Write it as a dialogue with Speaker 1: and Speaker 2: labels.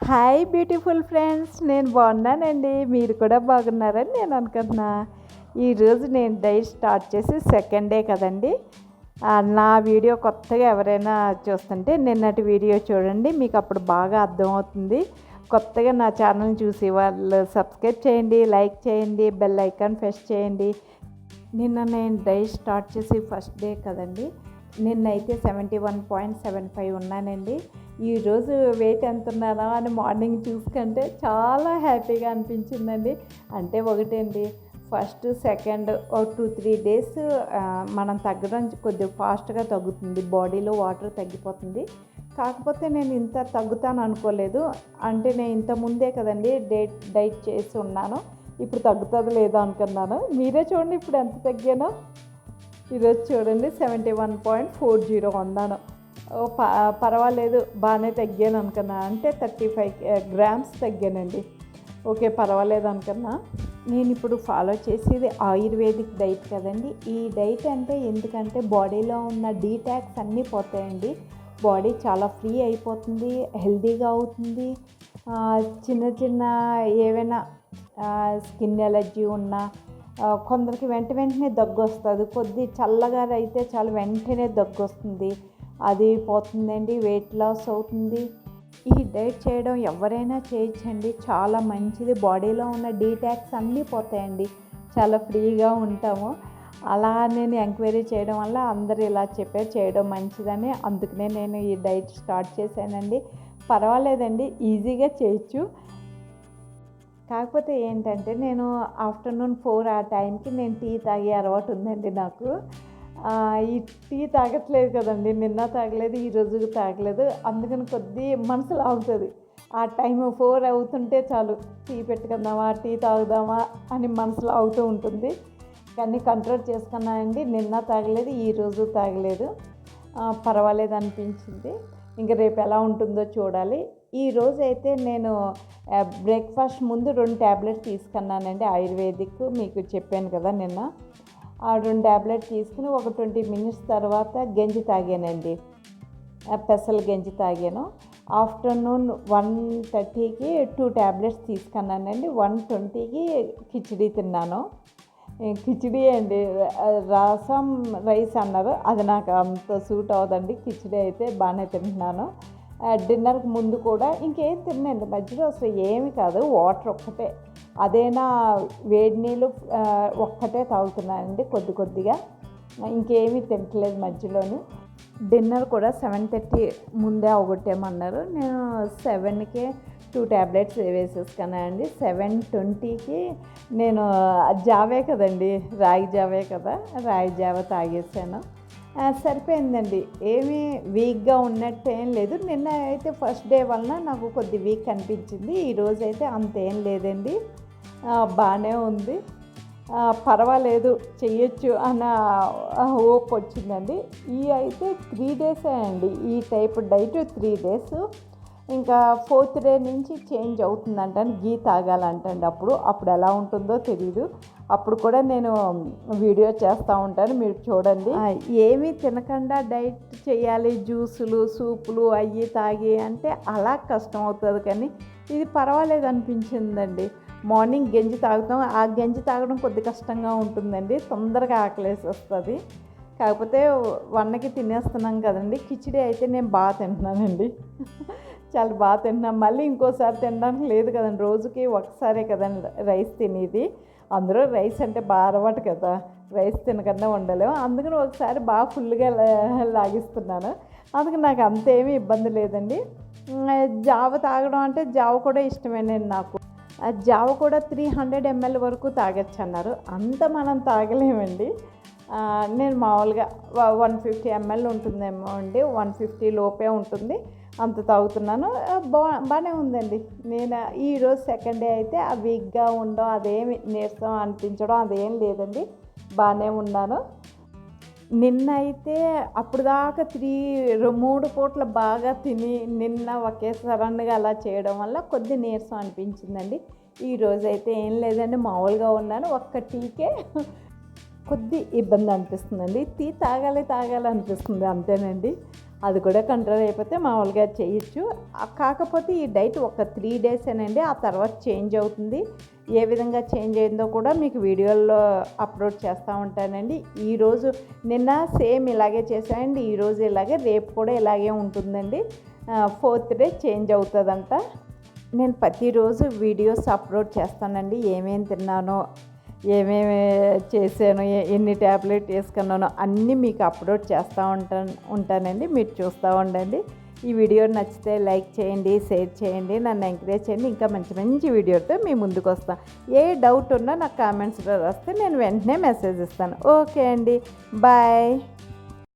Speaker 1: Hi beautiful friends నేను బాగున్నానండి. మీరు కూడా బాగున్నారని నేను అనుకుంటున్నా. ఈరోజు నేను డైట్ స్టార్ట్ చేసి సెకండ్ డే కదండి. నా వీడియో కొత్తగా ఎవరైనా చూస్తుంటే నిన్నటి వీడియో చూడండి. మీకు అప్పుడు బాగా అర్థమవుతుంది కొత్తగా నా ఛానల్ చూసి వాళ్ళు సబ్స్క్రైబ్ చేయండి లైక్ చేయండి బెల్ ఐకాన్ ప్రెస్ చేయండి. నిన్న నేను డైట్ స్టార్ట్ చేసి ఫస్ట్ డే కదండి. నిన్నైతే seventy one point seven five ఉన్నానండి. ఈరోజు వెయిట్ ఎంత ఉన్నానా అని మార్నింగ్ చూసుకుంటే చాలా హ్యాపీగా అనిపించిందండి. అంటే ఒకటండి ఫస్ట్ సెకండ్ ఓ టూ త్రీ డేస్ మనం తగ్గడం కొద్దిగా ఫాస్ట్గా తగ్గుతుంది. బాడీలో వాటర్ తగ్గిపోతుంది. కాకపోతే నేను ఇంత తగ్గుతాను అనుకోలేదు. అంటే నేను ఇంత ముందే కదండి డేట్ డైట్ చేసి ఉన్నాను. ఇప్పుడు తగ్గుతుంది లేదో అనుకున్నాను. మీరే చూడండి ఇప్పుడు ఎంత తగ్గానో. ఈరోజు చూడండి seventy one point four zero ఉన్నాను పర్వాలేదు బాగానే తగ్గాను అనుకున్నా అంటే థర్టీ ఫైవ్ గ్రామ్స్ తగ్గానండి. ఓకే పర్వాలేదు అనుకున్నా నేను ఇప్పుడు ఫాలో చేసేది ఆయుర్వేదిక్ డైట్ కదండి. ఈ డైట్ అంటే ఎందుకంటే బాడీలో ఉన్న డీటాక్స్ అన్నీ పోతాయండి. బాడీ చాలా ఫ్రీ అయిపోతుంది హెల్తీగా అవుతుంది. చిన్న చిన్న ఏవైనా స్కిన్ ఎలర్జీ ఉన్నా కొందరికి వెంట వెంటనే దగ్గు వస్తుంది కొద్ది చల్లగా అయితే చాలా వెంటనే దగ్గు వస్తుంది అది పోతుందండి వెయిట్ లాస్ అవుతుంది. ఈ డైట్ చేయడం ఎవరైనా చేయించండి చాలా మంచిది. బాడీలో ఉన్న డీటాక్స్ అన్నీ పోతాయండి. చాలా ఫ్రీగా ఉంటాము. అలా నేను ఎంక్వైరీ చేయడం వల్ల అందరూ ఇలా చెప్పారు. చేయడం మంచిదని. అందుకనే నేను ఈ డైట్ స్టార్ట్ చేశానండి. పర్వాలేదండి. ఈజీగా చేయొచ్చు. కాకపోతే ఏంటంటే నేను ఆఫ్టర్నూన్ ఫోర్ ఆ టైంకి నేను టీ తాగే అలవాటు ఉందండి నాకు. ఈ టీ తాగట్లేదు కదండి నిన్న తాగలేదు ఈ రోజు తాగలేదు అందుకని కొద్ది మనసు లాగుతుంది ఆ టైం ఫోర్ అవుతుంటే చాలు టీ పెట్టుకుందామా టీ తాగుదామా అని మనసులో అవుతూ ఉంటుంది. కానీ కంట్రోల్ చేసుకున్నానండి నిన్న తాగలేదు ఈ రోజు తాగలేదు. పర్వాలేదు అనిపించింది. ఇంకా రేపు ఎలా ఉంటుందో చూడాలి. ఈ రోజు అయితే నేను బ్రేక్ఫాస్ట్ ముందు రెండు ట్యాబ్లెట్స్ తీసుకున్నానండి ఆయుర్వేదిక్ మీకు చెప్పాను కదా నిన్న. రెండు ట్యాబ్లెట్ తీసుకుని ఒక ట్వంటీ మినిట్స్ తర్వాత గంజి తాగానండి. పెసలు గంజి తాగాను. ఆఫ్టర్నూన్ వన్ థర్టీకి టూ ట్యాబ్లెట్స్ తీసుకున్నానండి. వన్ ట్వంటీకి కిచిడి తిన్నాను. కిచిడి అండి. రసం రైస్ అన్నారు. అది నాకు అంత సూట్ అవ్వదండి. కిచిడి అయితే బాగానే తింటున్నాను. డిన్నర్కి ముందు కూడా ఇంకేం తినండి మధ్యలో అసలు ఏమి కాదు. వాటర్ ఒక్కటే. అదేనా వేడి నీళ్ళు ఒక్కటే తాగుతున్నానండి కొద్ది కొద్దిగా. ఇంకేమీ తింటలేదు మధ్యలోని. డిన్నర్ కూడా సెవెన్ థర్టీ ముందే అవగొట్టేమన్నారు నేను సెవెన్కే టూ ట్యాబ్లెట్స్ వేసేసుకున్నానండి. సెవెన్ ట్వంటీకి నేను జావే కదండి. రాగి జావే కదా. రాగి జావ తాగేసాను. సరిపోయిందండి. ఏమీ వీక్గా ఉన్నట్టు ఏం లేదు. నిన్న అయితే ఫస్ట్ డే వలన నాకు కొద్ది వీక్ అనిపించింది. ఈరోజు అయితే అంతేం లేదండి. బాగానే ఉంది. పర్వాలేదు చెయ్యొచ్చు అన్న ఓప్ వచ్చిందండి. ఈ అయితే త్రీ డేసే అండి. ఈ టైప్ డైట్ త్రీ డేస్ ఇంకా ఫోర్త్ డే నుంచి చేంజ్ అవుతుందంట గీ తాగాలంటండి. అప్పుడు అప్పుడు ఎలా ఉంటుందో తెలీదు. అప్పుడు కూడా నేను వీడియో చేస్తూ ఉంటాను మీరు చూడండి. ఏమీ తినకుండా డైట్ చేయాలి జ్యూసులు సూపులు అయ్యి తాగి అంటే అలా కష్టం అవుతుంది కానీ ఇది పర్వాలేదు అనిపించిందండి. మార్నింగ్ గంజి తాగుతాం ఆ గంజి తాగడం కొద్ది కష్టంగా ఉంటుందండి తొందరగా ఆకలేసి వస్తుంది కాకపోతే వన్నకి తినేస్తున్నాం కదండి కిచిడి అయితే నేను బాగా తింటున్నానండి. చాలా బాగా తిన్నాం. మళ్ళీ ఇంకోసారి తినడానికి లేదు కదండి. రోజుకి ఒకసారే కదండి రైస్ తినేది. అందరూ రైస్ అంటే బాగా అలవాటు కదా. రైస్ తినకుండా ఉండలేము. అందుకని ఒకసారి బాగా ఫుల్గా లాగిస్తున్నాను. అందుకని నాకు అంతేమీ ఇబ్బంది లేదండి. జావ తాగడం అంటే జావ కూడా ఇష్టమేనండి నాకు. జావ కూడా త్రీ హండ్రెడ్ ఎంఎల్ వరకు తాగొచ్చు అన్నారు అంత మనం తాగలేమండి. నేను మామూలుగా వన్ ఫిఫ్టీ ఎంఎల్ ఉంటుందేమో అండి. వన్ ఫిఫ్టీ లోపే ఉంటుంది. అంత తాగుతున్నాను. బా బాగానే ఉందండి. నేను ఈరోజు సెకండ్ డే అయితే ఆ వీక్గా ఉండడం అదేమి నీరసం అనిపించడం అదేం లేదండి. బాగానే ఉన్నాను. నిన్న అయితే అప్పుడు దాకా త్రీ మూడు పూట్ల బాగా తిని నిన్న ఒకే సడన్గా అలా చేయడం వల్ల కొద్ది నీరసం అనిపించిందండి. ఈరోజు అయితే ఏం లేదండి మామూలుగా ఉన్నాను. ఒక్క టీకే కొద్ది ఇబ్బంది అనిపిస్తుందండి. టీ తాగాలి తాగాలి అనిపిస్తుంది అంతేనండి. అది కూడా కంట్రోల్ అయిపోతే మామూలుగా చేయొచ్చు. కాకపోతే ఈ డైట్ ఒక త్రీ డేస్ అనండి ఆ తర్వాత చేంజ్ అవుతుంది. ఏ విధంగా చేంజ్ అయిందో కూడా మీకు వీడియోల్లో అప్లోడ్ చేస్తూ ఉంటానండి. ఈరోజు నిన్న సేమ్ ఇలాగే చేశానండి ఈరోజు ఇలాగే రేపు కూడా ఇలాగే ఉంటుందండి. ఫోర్త్ డే చేంజ్ అవుతుందంట. నేను ప్రతిరోజు వీడియోస్ అప్లోడ్ చేస్తానండి ఏమేమి తిన్నానో ఏమేమి చేశాను ఎన్ని ట్యాబ్లెట్ వేసుకున్నానో అన్నీ మీకు అప్లోడ్ చేస్తూ ఉంటాను ఉంటానండి. మీరు చూస్తూ ఉండండి. ఈ వీడియో నచ్చితే లైక్ చేయండి షేర్ చేయండి. నన్ను ఎంకరేజ్ చేయండి. ఇంకా మంచి మంచి వీడియోతో మీ ముందుకు వస్తాను ఏ డౌట్ ఉన్నా నాకు కామెంట్స్లో రాస్తే నేను వెంటనే మెసేజ్ ఇస్తాను. ఓకే అండి. బాయ్.